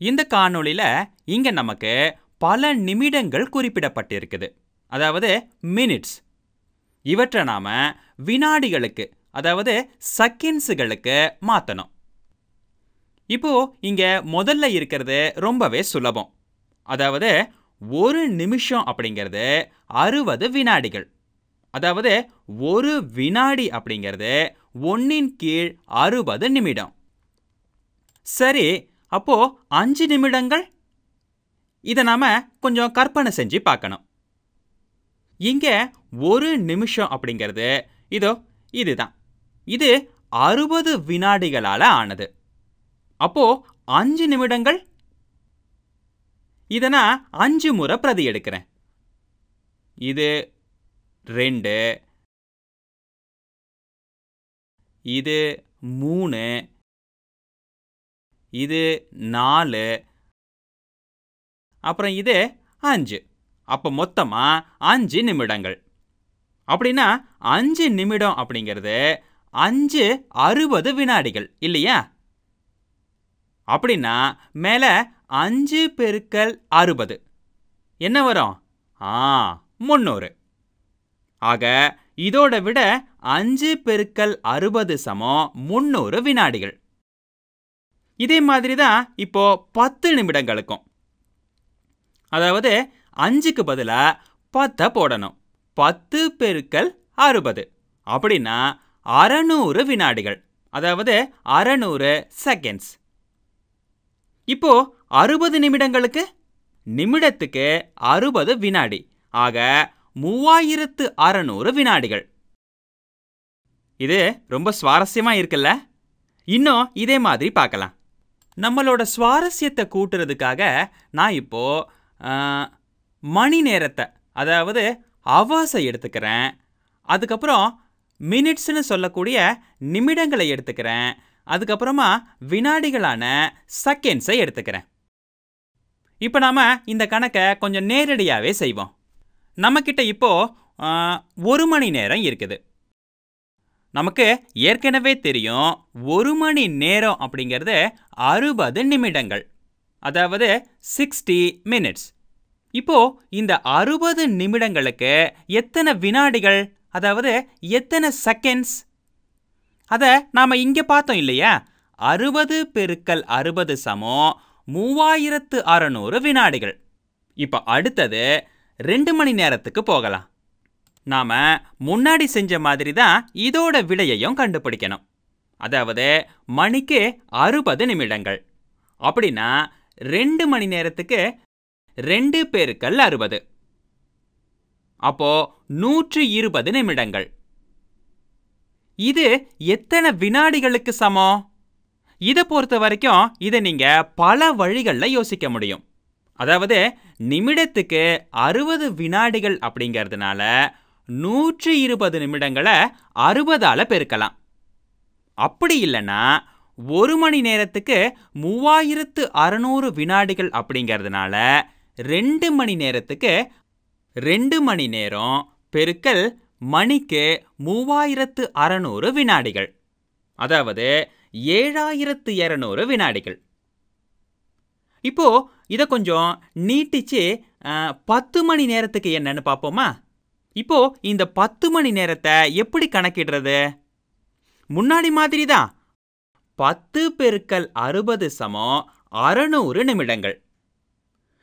இந்த காணொளியில் இங்க நமக்கு பல நிமிடங்கள் குறிப்பிடப்பட்டிருக்குது. அதாவது மினிட்ஸ் இவற்றை நாம வினாடிகளுக்கு அதாவது செகண்ட்ஸுகளுக்கு மாற்றணும் இப்போ இங்க முதல்ல இருக்கிறது ரொம்பவே சுலபம். அதாவது ஒரு நிமிஷம் அப்படிங்கிறது அறுபது வினாடிகள். அதாவது ஒரு வினாடி அப்படிங்கிறது ஒன்னின் கீழ் அறுபது நிமிடம். சரி அப்போ அஞ்சு நிமிடங்கள்? இதை நாம கொஞ்சம் கற்பனை செஞ்சு பார்க்கணும். இங்கே ஒரு நிமிஷம் அப்படிங்கிறது. இதோ இதுதான். இது அறுபது வினாடிகளால் ஆனது. அப்போ அஞ்சு நிமிடங்கள்? இதை நான் அஞ்சு முறை பிரதி எடுக்கிறேன். இது ரெண்டு. இது மூணு. இது நாலு. அப்புறம் இது அஞ்சு. அப்போ மொத்தமாக அஞ்சு நிமிடங்கள். அப்படின்னா அஞ்சு நிமிடம் அப்படிங்கிறது அஞ்சு அறுபது வினாடிகள் இல்லையா? அப்படின்னா மேலே அஞ்சு பெருக்கல் அறுபது. என்ன வரும்? ஆ முந்நூறு ஆக இதோட விட அஞ்சு பெருக்கல் அறுபது சமம் முந்நூறு வினாடிகள். இதே மாதிரி தான் இப்போ பத்து நிமிடங்களுக்கும். அதாவது அஞ்சுக்கு பதிலாக பத்தை போடணும். பத்து பெருக்கல் அறுபது. அப்படின்னா அறநூறு வினாடிகள். அதாவது அறநூறு செகண்ட்ஸ் இப்போ அறுபது நிமிடங்களுக்கு? நிமிடத்துக்கு அறுபது வினாடி. ஆக மூவாயிரத்து அறநூறு வினாடிகள். இது ரொம்ப சுவாரஸ்யமா இருக்குல்ல? இன்னும் இதே மாதிரி பார்க்கலாம். நம்மளோட சுவாரஸ்யத்தை கூட்டுறதுக்காக நான் இப்போ மணி நேரத்தை அதாவது அவர்ஸை எடுத்துக்கிறேன். அதுக்கப்புறம் மினிட்ஸ்னு சொல்லக்கூடிய நிமிடங்களை எடுத்துக்கிறேன். அதுக்கப்புறமா வினாடிகளான செகண்ட்ஸை எடுத்துக்கிறேன். இப்போ நாம் இந்த கணக்கை கொஞ்சம் நேரடியாகவே செய்வோம். நம்மக்கிட்ட இப்போது ஒரு மணி நேரம் இருக்குது. நமக்கு ஏற்கனவே தெரியும் ஒரு மணி நேரம் அப்படிங்கிறது அறுபது நிமிடங்கள். அதாவது சிக்ஸ்டி மினிட்ஸ் இப்போ இந்த அறுபது நிமிடங்களுக்கு எத்தனை வினாடிகள்? அதாவது எத்தனை செகண்ட்ஸ் அதை நாம் இங்கே பார்த்தோம் இல்லையா? அறுபது பெருக்கல் அறுபது சமம் மூவாயிரத்து அறநூறு வினாடிகள். இப்போ அடுத்தது ரெண்டு மணி நேரத்துக்கு போகலாம். நாம் முன்னாடி செஞ்ச மாதிரி தான் இதோட விடையையும் கண்டுபிடிக்கணும். அதாவது மணிக்கு அறுபது நிமிடங்கள். அப்படின்னா ரெண்டு மணி நேரத்துக்கு ரெண்டு பேருக்கள் அறுபது. அப்போ நூற்று இருபது நிமிடங்கள். இது எத்தனை வினாடிகளுக்கு சமம்? இதை பொறுத்த வரைக்கும் இதை நீங்க பல வழிகளில் யோசிக்க முடியும். அதாவது நிமிடத்துக்கு அறுபது வினாடிகள் அப்படிங்கிறதுனால நூற்றி இருபது நிமிடங்களை அறுபதால பெருக்கலாம். அப்படி இல்லைன்னா ஒரு மணி நேரத்துக்கு மூவாயிரத்து அறநூறு வினாடிகள் அப்படிங்கிறதுனால ரெண்டு மணி நேரத்துக்கு ரெண்டு மணி நேரம் பெருக்கல் மணிக்கு மூவாயிரத்து அறநூறு வினாடிகள். அதாவது ஏழாயிரத்து இரநூறு வினாடிகள். இப்போ இதை கொஞ்சம் நீட்டிச்சு பத்து மணி நேரத்துக்கு என்னன்னு பார்ப்போமா? இப்போ இந்த பத்து மணி நேரத்தை எப்படி கணக்கிடுறது? முன்னாடி மாதிரி தான் பத்து பெருக்கல் அறுபது சமம் அறநூறு நிமிடங்கள்.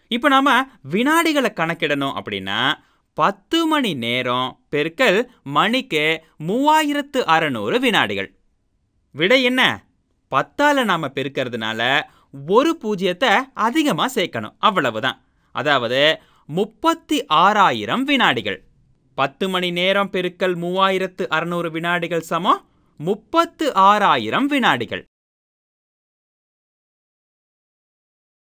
இப்போ நாம வினாடிகளை கணக்கிடணும் அப்படின்னா பத்து மணி நேரம் பெருக்கல் மணிக்கு மூவாயிரத்து அறநூறு வினாடிகள். விடை என்ன? பத்தால நாம பெருக்கிறதுனால ஒரு பூஜ்ஜியத்தை அதிகமாக சேர்க்கணும். அவ்வளவுதான். அதாவது முப்பத்தி ஆறாயிரம் வினாடிகள். பத்து மணி நேரம் பெருக்கல் மூவாயிரத்து அறநூறு வினாடிகள் சமம். முப்பத்து ஆறாயிரம் வினாடிகள்.